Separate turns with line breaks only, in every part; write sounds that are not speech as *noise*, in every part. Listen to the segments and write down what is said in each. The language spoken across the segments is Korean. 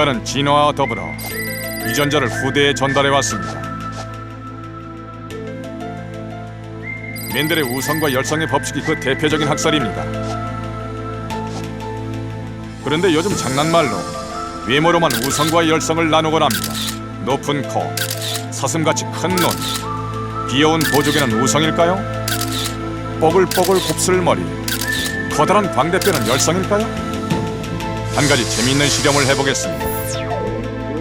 인간은 진화와 더불어 유전자를 후대에 전달해 왔습니다. 맨델의 우성과 열성의 법칙이 그 대표적인 학설입니다. 그런데 요즘 장난말로 외모로만 우성과 열성을 나누곤 합니다. 높은 코, 사슴같이 큰 눈, 귀여운 보조개는 우성일까요? 뽀글뽀글 곱슬머리, 커다란 광대뼈는 열성일까요? 한 가지 재미있는 실험을 해보겠습니다.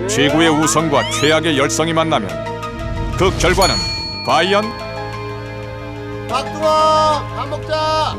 최고의 우성과 최악의 열성이 만나면 그 결과는 과연?
박두아 밥 먹자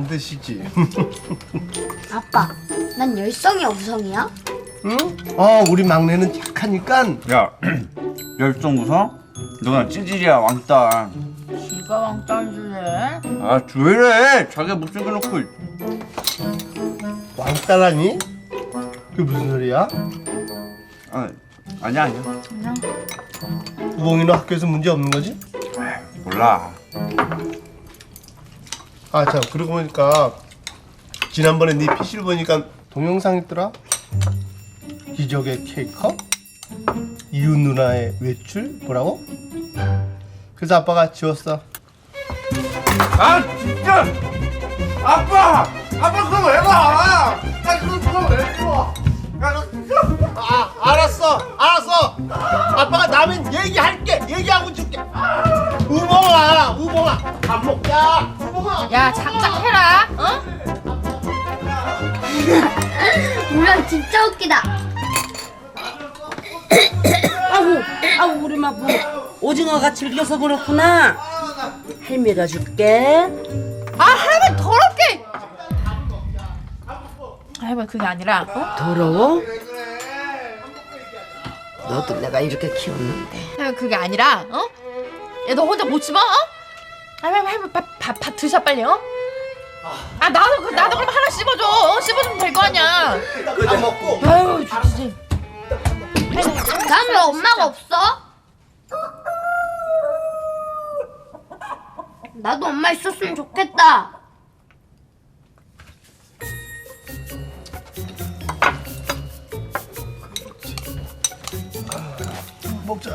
더 만드시지
아빠, 난 열성이야 우성이야?
응? 어 우리 막내는 착하니까
야, 열정 웃어? 너가 찌질이야 왕따.
지가 왕따인 줄래?
아, 왜 이래? 자기가 못생겨 놓고.
왕따라니? 그게 무슨 소리야?
아, 아니야, 아니야.
우봉이는 학교에서 문제 없는 거지?
몰라.
아참 그러고 보니까 지난번에 네 PC를 보니까 동영상 있더라 기적의 케이크업 이웃 누나의 외출 뭐라고? 그래서 아빠가 지웠어
아, 진짜! 아빠! 아빠 그거 왜 봐! 나 그거 그거 왜 봐! 야, 너 진짜!
아 알았어 알았어 아빠가 나면 얘기할게 얘기하고 줄게 우봉아 우봉아 밥 먹자
야 작작해라 어? *laughs*
물론 진짜 웃기다.
아우, 아우 우리 마부 오징어가 질겨서 그렇구나. 할미가 줄게.
아 할머니 더럽게 할머니 그게 아니라 어?
더러워? 너도 내가 이렇게 키웠는데.
할머니 그게 아니라 어? 야너 혼자 못 씹어? 어? 할머니 할머니 밥, 밥, 밥 드셔 빨리 어? 아 나도 그 나도 그럼 하나 씹어줘 어? 씹어주면 될 거 아니야
그냥 먹고
아유 진짜
난 왜 엄마가 없어? 나도 엄마 있었으면 좋겠다.
먹자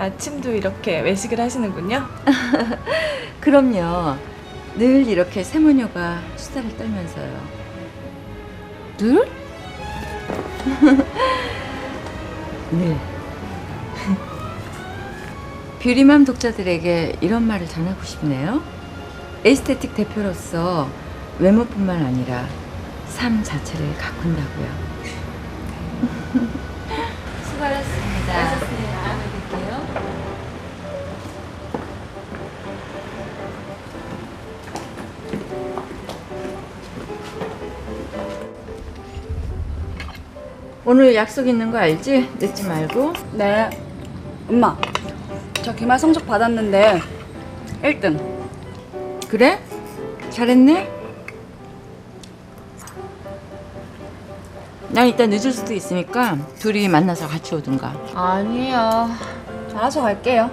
아침도 이렇게 외식을 하시는군요. *laughs*
그럼요. 늘 이렇게 세모녀가 수다를 떨면서요.
늘? *laughs*
네. *laughs* 뷰리맘 독자들에게 이런 말을 전하고 싶네요. 에스테틱 대표로서 외모뿐만 아니라 삶 자체를 가꾼다고요. 오늘 약속 있는 거 알지? 늦지 말고.
네. 엄마, 저 기말 성적 받았는데 1등.
그래? 잘했네? 난 이따 늦을 수도 있으니까 둘이 만나서 같이 오든가.
아니야.
알아서 갈게요.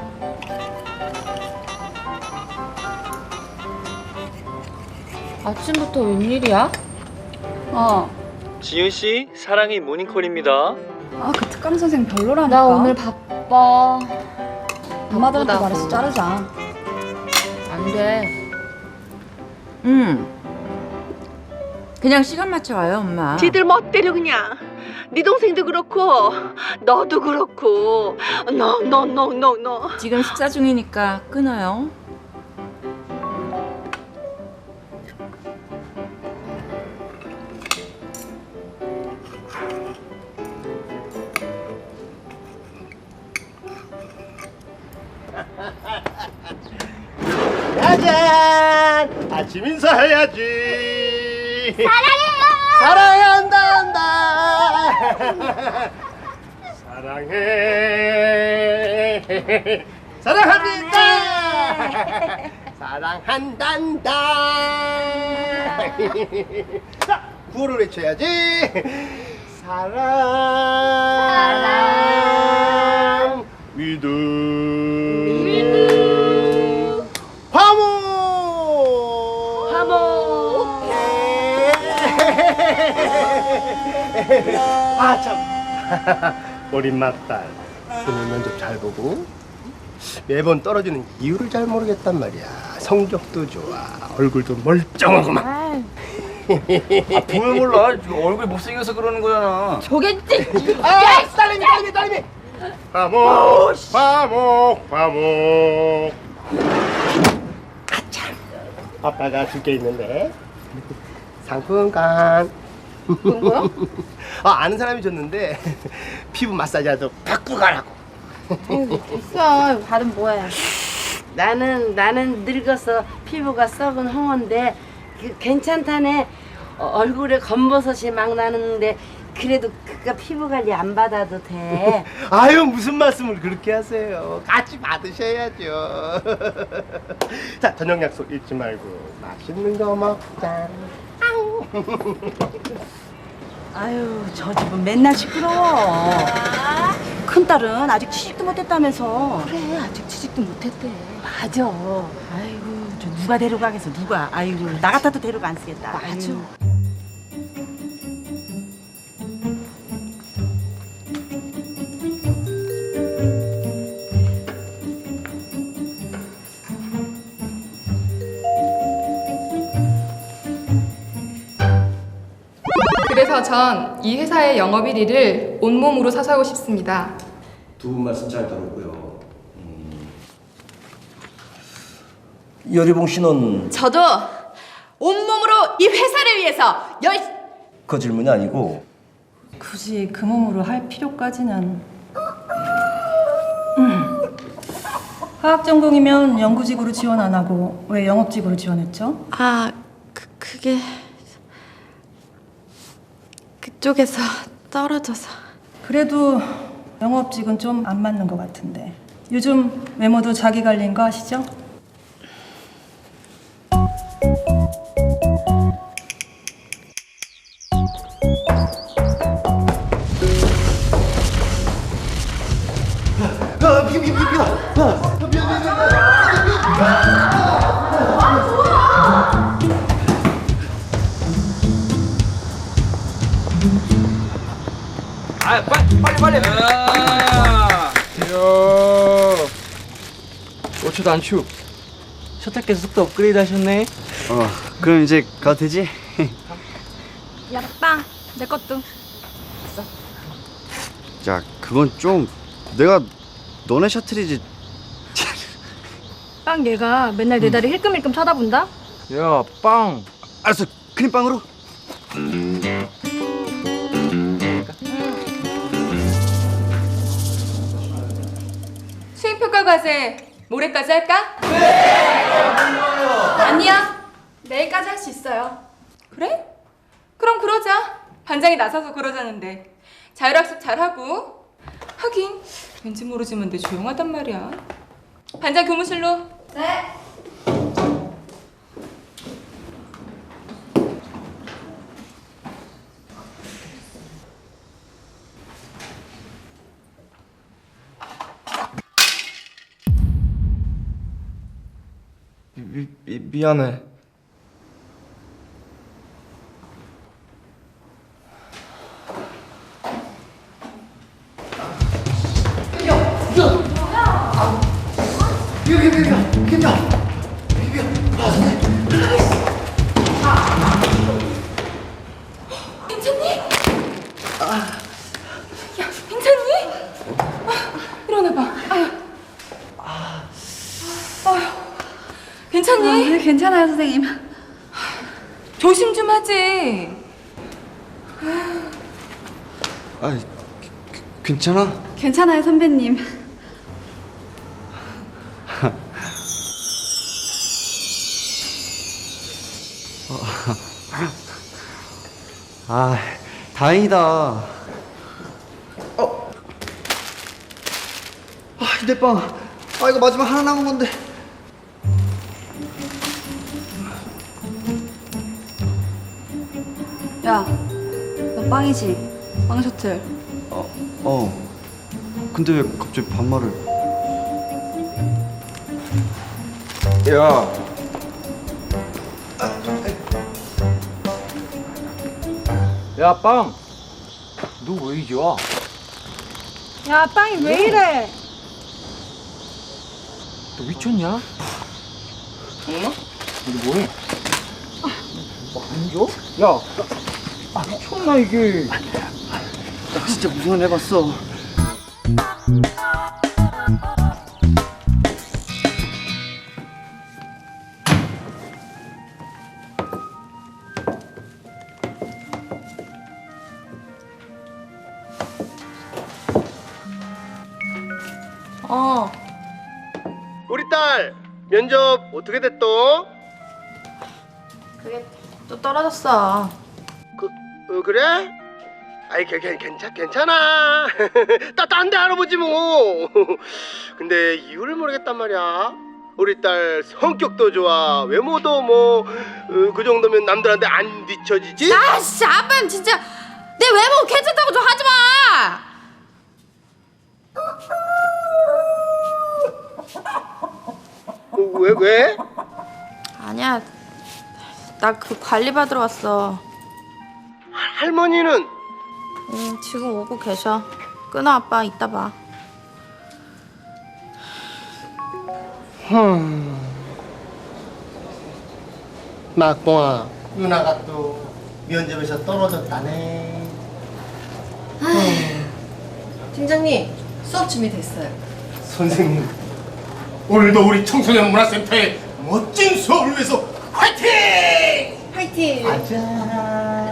아침부터 웬일이야?
어.
지윤 씨, 사랑의 모닝콜입니다.
아, 그 특강 선생 별로라니까.
나 오늘 바빠.
엄마들한테
바쁘다고.
말해서 자르자.
안 돼.
응. 그냥 시간 맞춰 와요, 엄마.
지들 멋대로 그냥 네 동생도 그렇고 너도 그렇고 너너너너너
지금 식사 중이니까 끊어요.
해야지. 사랑해요. 사랑한다 한다. 사랑해. 사랑합니다. 사랑한단다. 자, 구호를 외쳐야지. 사랑. 사랑. 믿음. 아, 참. *laughs* 우리 맏딸. 오늘 면접 잘 보고 매번 떨어지는 이유를 잘 모르겠단 말이야. 성적도 좋아. 얼굴도 멀쩡하고만.
아, 보면 몰라. 얼굴이 못생겨서 그러는 거잖아.
저겠지.
아, 딸내미, 딸내미, 딸내미. 화목, 화목, 화목. 아참. 아빠가 줄 게 있는데. 상품권.
그런 거야? *laughs*
아, 아는 사람이 줬는데 *laughs* 피부 마사지라도 받고 가라고.
됐어. 받으면 뭐해.
나는 나는 늙어서 피부가 썩은 홍어인데 그, 괜찮다네 어, 얼굴에 검버섯이 막 나는데 그래도 그니까 피부 관리 안 받아도 돼 *laughs*
아유 무슨 말씀을 그렇게 하세요. 같이 받으셔야죠. 자 저녁 약속 잊지 말고 맛있는 거 먹자.
아유, 저 집은 맨날 시끄러워. 큰딸은 아직 취직도 못했다면서.
그래 아직 취직도 못했대
맞아. 아이고, 저 누가 데려가겠어, 누가. 아이고, 나 같아도 데려가 안 쓰겠다.
맞아.
그래서 전 이 회사의 영업 1위를 온몸으로 사수하고 싶습니다.
두 분 말씀 잘 들었고요. 음. 여리봉 씨는
저도 온몸으로 이 회사를 위해서 열.
그 질문이 아니고
굳이 그 몸으로 할 필요까지는. 음. 화학 전공이면 연구직으로 지원 안 하고 왜 영업직으로 지원했죠?
아, 그, 그게 그쪽에서 떨어져서.
그래도 영업직은 좀 안 맞는 것 같은데. 요즘 외모도 자기 관리인 거 아시죠?
아, 어쩌다 안 추.
셔틀께서 속도 업그레이드 하셨네.
어, 그럼 이제 가도 되지?
야빠, 내 것도.
있어.
야 그건 좀 내가 너네 셔틀이지
빵 얘가 맨날 내 다리 힐끔힐끔 쳐다본다?
야, 빵.
알았어 크림빵으로
수행평가 과제 모레까지 할까? 네! 아니야. 내일까지 할 수 있어요. 그래? 그럼 그러자. 반장이 나서서 그러자는데. 자율학습 잘하고. 하긴 왠지 모르지만 내 조용하단 말이야. 반장 교무실로. 네.
미안해.
괜찮니?
네, 괜찮아요, 선생님.
조심 좀 하지.
아 괜찮아?
괜찮아요, 선배님.
아 다행이다 어? 아 휴대빵 아 이거 마지막 하나 남은 건데
야, 너 빵이지? 빵 셔틀.
어, 어 근데 왜 갑자기 반말을
야. 야, 빵. 너 왜 이제 와?
야, 빵이 왜 이래?
너 미쳤냐? 어? 이게 뭐해? 안 줘? 야, 나, 아, 미쳤나 이게?
나 진짜 무슨 일 해봤어
어.
우리 딸 면접 어떻게 됐어?
그게 또 떨어졌어.
그 어, 그래? 아이 괜찮 괜찮아. *laughs* 따딴데 알아보지 뭐. *laughs* 근데 이유를 모르겠단 말이야. 우리 딸 성격도 좋아, 외모도 뭐 그 정도면 남들한테 안 뒤처지지?
아씨, 아빠는 진짜 내 외모 괜찮다고 좀 하지 마.
어, 왜 왜?
아니야. 나 그 관리 받으러 왔어.
할머니는
응, 지금 오고 계셔. 끊어 아빠 이따 봐.
막봉아 누나가 또 면접에서 떨어졌다네.
팀장님 수업 준비됐어요.
선생님 오늘도 우리 청소년 문화센터의 멋진 수업을 위해서 화이팅!
화이팅!
아자.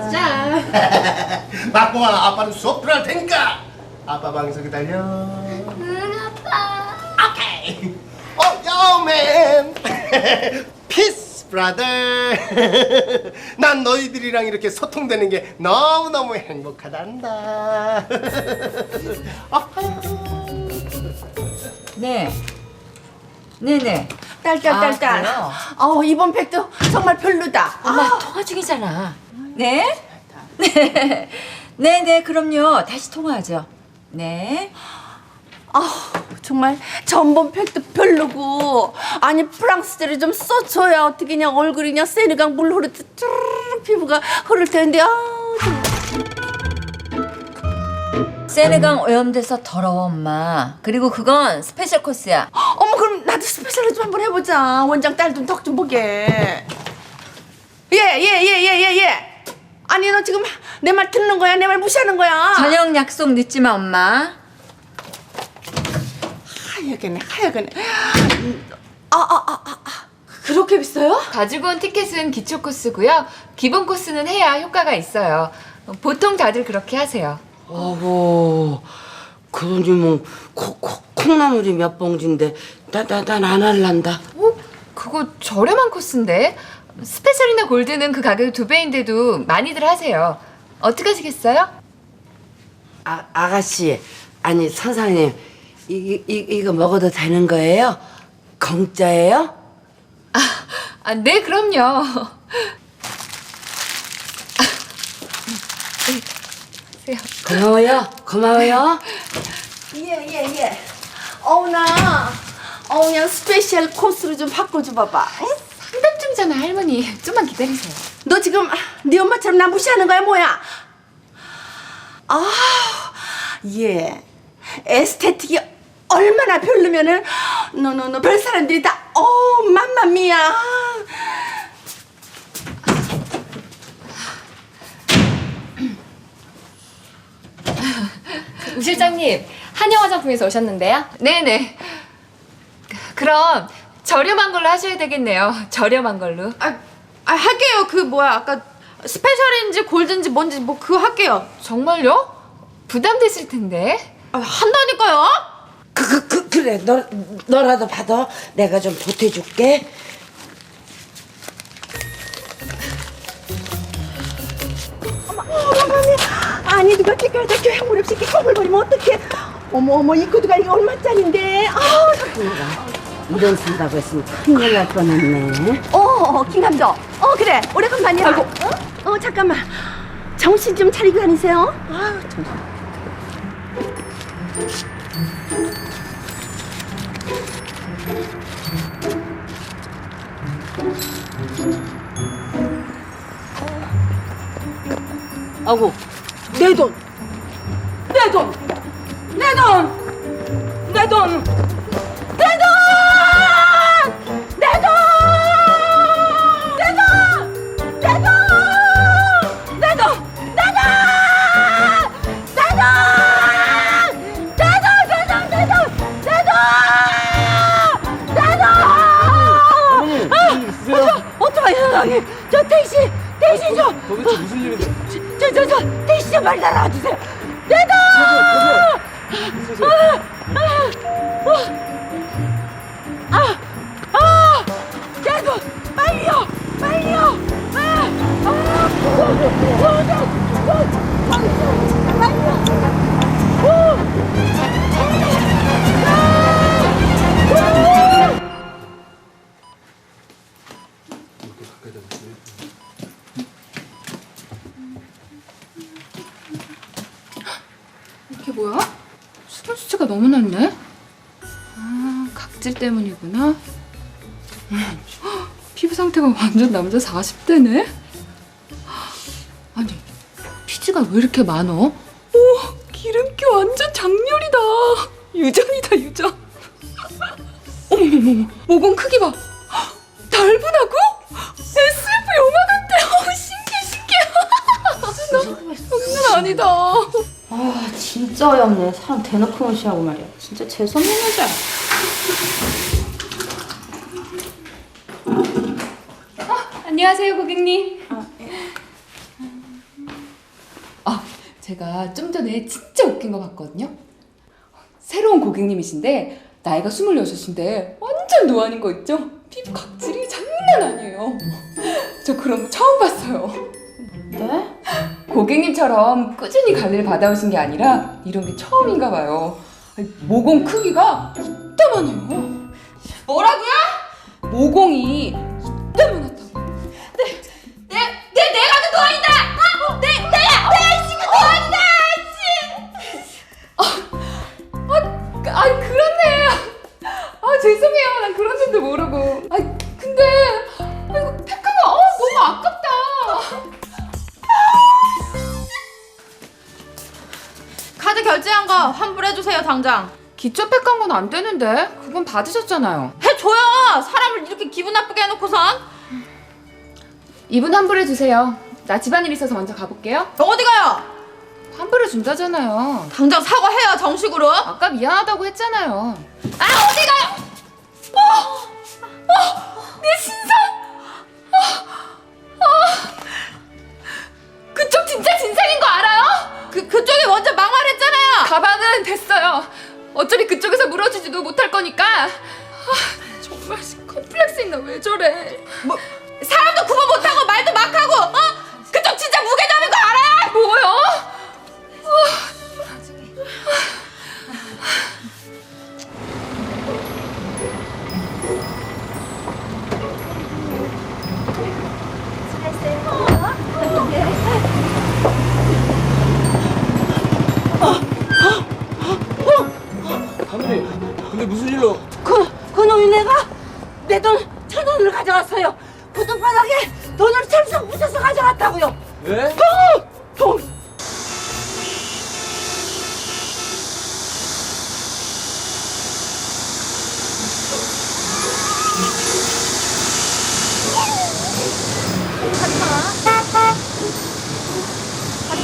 아자. *laughs* 막봉아 아빠는 수업 들어갈 테니까. 아빠 방에서 기다려.
응, 아빠.
오케이. 어 요맨. 피스 브라더 난 너희들이랑 이렇게 소통되는 게 너무너무 행복하단다. *laughs*
네. 네네.
딸딸딸딸.
그래요?
어 이번 팩도 정말 별로다.
엄마 통화 중이잖아. 네? 네. 네 네, *laughs* 그럼요. 다시 통화하죠. 네.
아 정말 전번 팩도 별로고 아니 프랑스들이 좀 써줘야 어떻게 그냥 얼굴이 그냥 세느강 물 흐르듯 쭈르륵 피부가 흐를 텐데 아 정말.
세네강 오염돼서 더러워 엄마. 그리고 그건 스페셜 코스야.
어머 그럼 나도 스페셜로 좀 한번 해보자. 원장 딸좀턱좀 보게. 예예예예예 예, 예, 예, 예. 아니 너 지금 내 말 듣는 거야? 내 말 무시하는 거야?
저녁 약속 늦지 마 엄마.
하여간에 하여간에. 아아아 아, 아, 아.
그렇게 비싸요?
가지고 온 티켓은 기초 코스고요. 기본 코스는 해야 효과가 있어요. 보통 다들 그렇게 하세요.
어허, 그러니 뭐 콩, 콩, 콩나물이 몇 봉지인데 나나난안 할란다.
어? 그거 저렴한 코스인데 스페셜이나 골드는 그 가격이 두 배인데도 많이들 하세요. 어떻게 하시겠어요?
아 아가씨 아니 선상님 이, 이 이거 먹어도 되는 거예요? 공짜예요?
아, 아 네, 그럼요. *laughs* 아, 네. 하세요.
고마워요. 고마워요.
예, 예, 예. 어우나, 어우냥 스페셜 코스로 좀 바꿔줘봐봐.
상담 중잖아 할머니. 좀만 기다리세요.
너 지금 네 엄마처럼 나 무시하는 거야, 뭐야? 아, 예. 에스테틱이 얼마나 별로면은 너너너 별 사람들이 다 어, 맘마미야.
우 실장님, 한영 화장품에서 오셨는데요. 네네. 그럼 저렴한 걸로 하셔야 되겠네요. 저렴한 걸로.
아, 아 할게요. 그 뭐야 아까 스페셜인지 골든지 뭔지 뭐그 할게요.
정말요? 부담됐을 텐데.
아, 한다니까요.
그, 그, 그, 그래. 너, 너라도 받아. 내가 좀 보태줄게. 어머니 아니 누가 길가에다 교회 무릎 씻기 컵을 버리면 어떡해 어머 어머 이 구두가 이게 얼마짜린데 아우 아, 이런 산다고 했으면 큰일 날 뻔했네. 어, 어, 어 김감독. 어, 그래. 오래간만이야. 아이고. 어? 어, 잠깐만. 정신 좀 차리고 다니세요. 아유, 정신. 아고 내 돈! 내 돈! 내 돈! 내 돈! 내 돈! 내 돈! 내 돈! 내 돈! 내 돈! 내 돈! 내 돈! 내 돈! 내 돈! 내 돈! 내 돈! 내 돈! 내 돈 내 돈 내 돈 내 돈 내 돈 내 돈 내 돈 내 돈 내 돈 내 돈 어떡해 세상에 저 택시 택시 좀
도대체 무슨 일인데?
저 저저 택시 좀 빨리 날아와 주세요 내돈 아, 아, 내 돈 빨리요 빨리요 아, 아, 돈, 돈, 돈, 돈, 빨리요
때문이구나. 피부 상태가 완전 남자 40대네? 아니, 피지가 왜 이렇게 많어? 오, 기름기 완전 장렬이다. 유전이다, 유전. 어머머머, 모공 크기 봐. 헉, 달분하고? SF 영화 같아. 어, 신기해, 신기해. 장난 아니다.
아 진짜 어이없네 사람 대놓고 무시하고 말이야 진짜 재수없는 여자야
안녕하세요, 고객님. 아, 제가 좀 전에 진짜 웃긴 거 봤거든요. 새로운 고객님이신데 나이가 26인데 완전 노안인 거 있죠? 피부 각질이 장난 아니에요. 저 그런 거 처음 봤어요.
네?
고객님처럼 꾸준히 관리를 받아오신 게 아니라 이런 게 처음인가 봐요. 아니, 모공 크기가 이따만해요. 뭐라고요? 모공이 이따만하다
당장.
기초 팩한 건안 되는데 그건 받으셨잖아요.
해줘요. 사람을 이렇게 기분 나쁘게 해놓고선.
이분 환불해 주세요. 나 집안일 있어서 먼저 가볼게요.
어디 가요?
환불을 준다잖아요.
당장 사과해요 정식으로.
아까 미안하다고 했잖아요. 못할 거니까. 아, 정말 컴플렉스 있나 왜 저래?
뭐 사람도 구분 못하고 말도 막 하고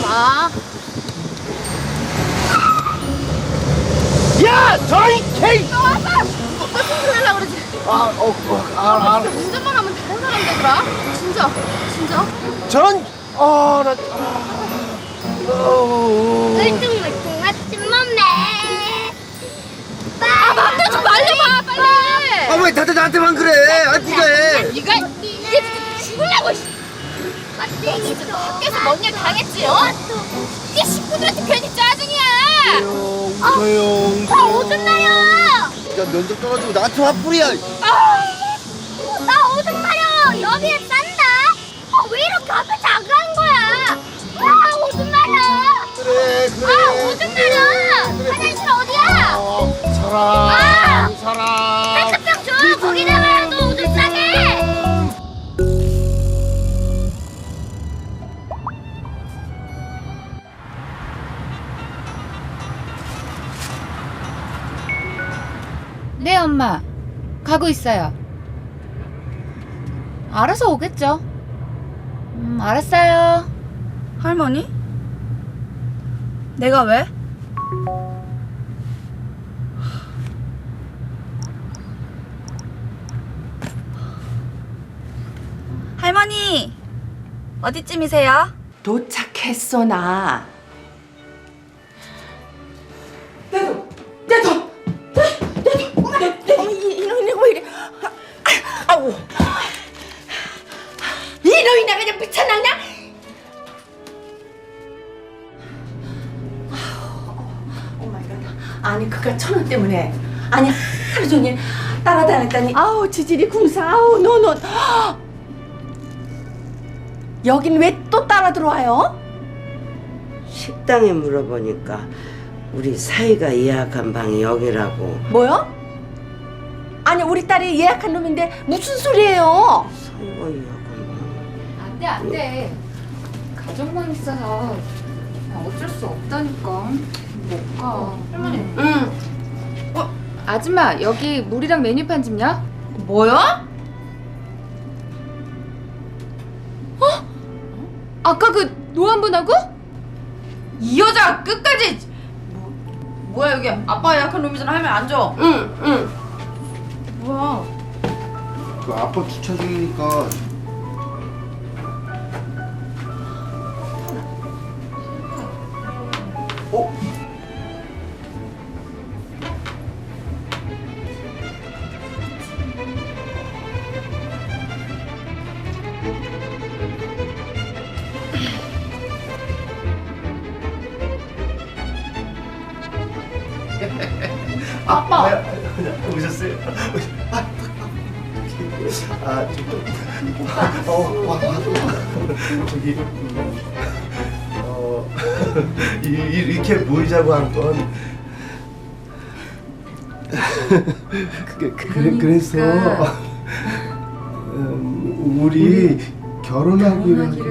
마.
야 저이 케이
너 아빠 무슨 하려고 그러지?
아어아
운전만 하면 다른 사람 되더라. 진짜 진짜.
저런 아나 어,
울퉁불퉁 아침 맘매
아 맘대 좀 말려봐 빨리.
아 왜 다들 나한테만 그래 아 니가 해
네가 이게 죽으려고. 진짜 너 학교에서 뭔일 당했지 어? 이게 식구들한테 괜히 짜증이야.
조용
아 오줌 마려
야 면접 떠가지고 나한테 화풀이야.
나 오줌 마려 여기에 싼다. 아, 왜 이렇게 앞에 작은 거야? 아 오줌 마려
그래 그래.
아 오줌 마려 화장실 어디야?
어, 사랑
아!
사랑
페트병 줘 거기다가
가고 있어요. 알아서 오겠죠. 음, 알았어요.
할머니? 내가 왜? 할머니 어디쯤이세요?
도착했어 나. 아니 그가 천 원 때문에 아니 하루 종일 따라다녔더니 아우 지질이 궁상 아우 노노 여긴 왜 또 따라 들어와요?
식당에 물어보니까 우리 사이가 예약한 방이 여기라고
뭐요? 아니 우리 딸이 예약한 놈인데 무슨 소리예요?
사이가 예약한 방
안 돼, 안 돼. 가족만 있어서 어쩔 수 없다니까. 못 가. 할머니.
응.
어, 아줌마, 여기 물이랑 메뉴판 좀요?
뭐야?
아까 그 노안분하고?
이 여자 끝까지 뭐, 뭐야 여기 아빠 예약한 룸이잖아 하면 안 줘.
응, 응.
뭐야?
그 아빠 주차 중이니까 그, 그, 그래서, *laughs* 음, 우리 결혼하기로
했어.
뭐야?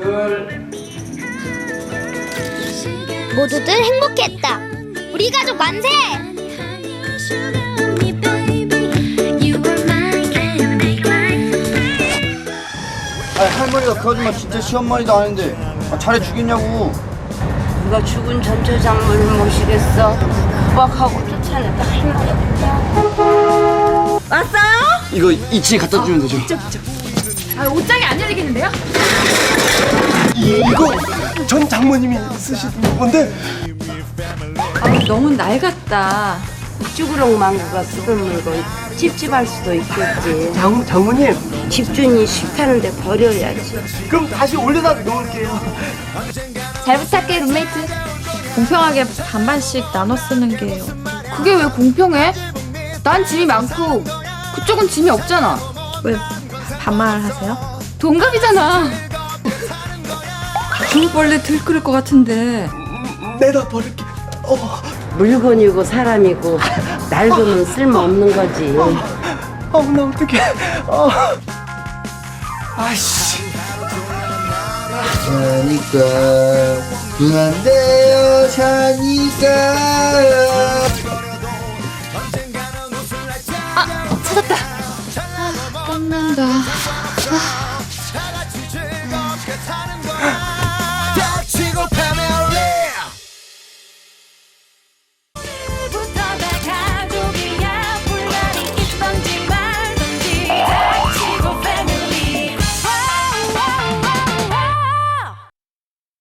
둘,
모두들 행복했다. 우리 가족 만세!
아 할머니가 그 아줌마 진짜 시엄마니도 아닌데 아, 잘해 주겠냐고.
누가 죽은 전처장물을 모시겠어? 구박하고 쫓아냈다 할머니. 왔어요?
이거 2층에 갖다 주면 되죠.
아 옷장이 안 열리겠는데요?
이거 전 장모님이 쓰시던 건데
아, 너무 낡았다.
쭈그렁 망구가 숲을 물고 찝찝할 수도 있겠지.
장 장모님
집주인이 싫다는데 버려야지.
그럼 다시 올려다 놓을게요.
잘 부탁해 룸메이트. 공평하게 반반씩 나눠 쓰는 게 그게 왜 공평해? 난 짐이 많고 그쪽은 짐이 없잖아. 왜 반말하세요? 동갑이잖아.
주술벌레 들끓을 것 같은데
내다 버릴게.
어, 물건이고 사람이고 낡으면 쓸모없는 거지.
어. 어, 나 어떡해. 어. 아이씨.
자니까 눈안 돼요 자니까 아 찾았다 아, 땀난다